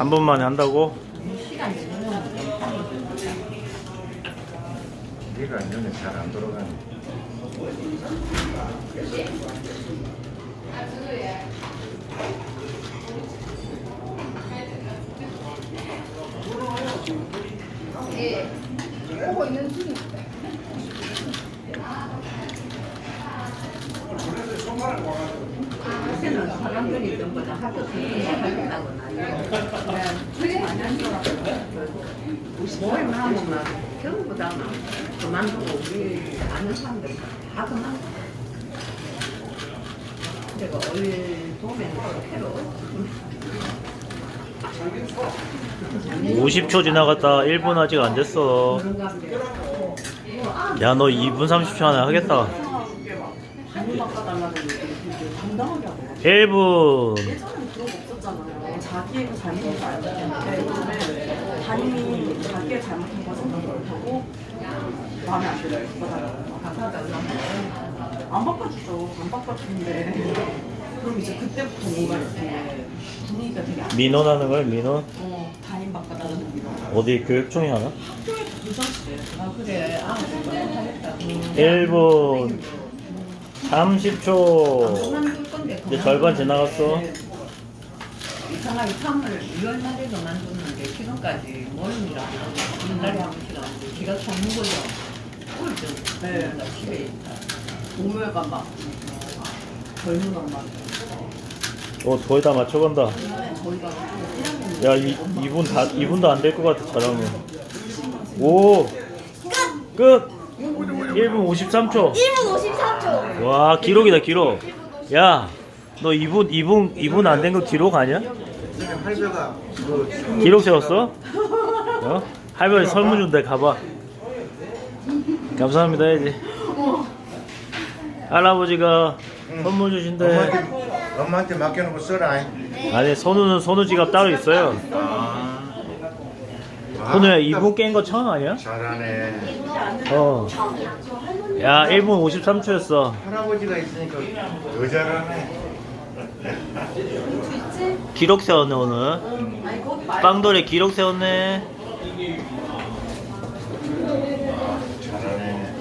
3분 만에 한다고? 시간 되면 네가 눈에 잘안 돌아가네. 요새는 사람들이 전부 다 학교 생활 하겠다고 난리야. 뭘 하면 막 전부 다 막 그만두고 우리 아는 사람들 다 그만두고. 내가 어릴 도면 새로 50초 지나갔다 1분 아직 안 됐어. 야, 너 2분 30초 안에 하겠다. 단위 바꿔달라는 얘기 당당하게 하고 1분. 예전엔 그런 거 없었잖아요. 자기가 잘못한 거 알기 때문에 단위 자기가 잘못한 거 생각 못하고 마음에 안 들어요. 바꿔달라고 안 바꿔주죠. 안 바꿔주는데. 그럼 이제 그때부터 뭔가 이렇게 분위기가 되게 안 민원 하는 거야, 민원? 어, 단임 바꿔달라는 얘기 어디 교육청이 하나? 학교에서 부서지대 아 그래. 아 그거 하겠다. 1분 30초. 그만둘 건데 이제 절반 지나갔어. 이상하게 3월 2월 날에도 만들었는데 지금까지 모임이라 한 달에 한 번씩 하는데 지가 속는 거죠. 꿀좀 네. 집에 있다. 동료애가 막 젊은 엄마 어, 거의 다 맞춰간다. 저희가 야, 이, 2분 다, 2분도 안 될 것 같아, 잘하면. 오! 끝! 1분 53초. 1분 53초. 와, 기록이다, 기록. 야, 너 2분, 2분, 2분 안 된 거 기록 아니야? 할배가 기록 세웠어? 어? 할머니 선물 준대, 가봐. 감사합니다, 해야지. 할아버지가 선물 주신대. 엄마한테, 엄마한테 맡겨놓고 써라. 아니, 선우는 선우 지갑 따로 있어요. 아. 아, 혼우야 이부 깬 거 처음 아니야? 잘하네. 어. 야 1분 53초였어. 할아버지가 있으니까 더 잘하네. 기록 세웠네 오늘. 빵돌이 기록 세웠네. 잘하네.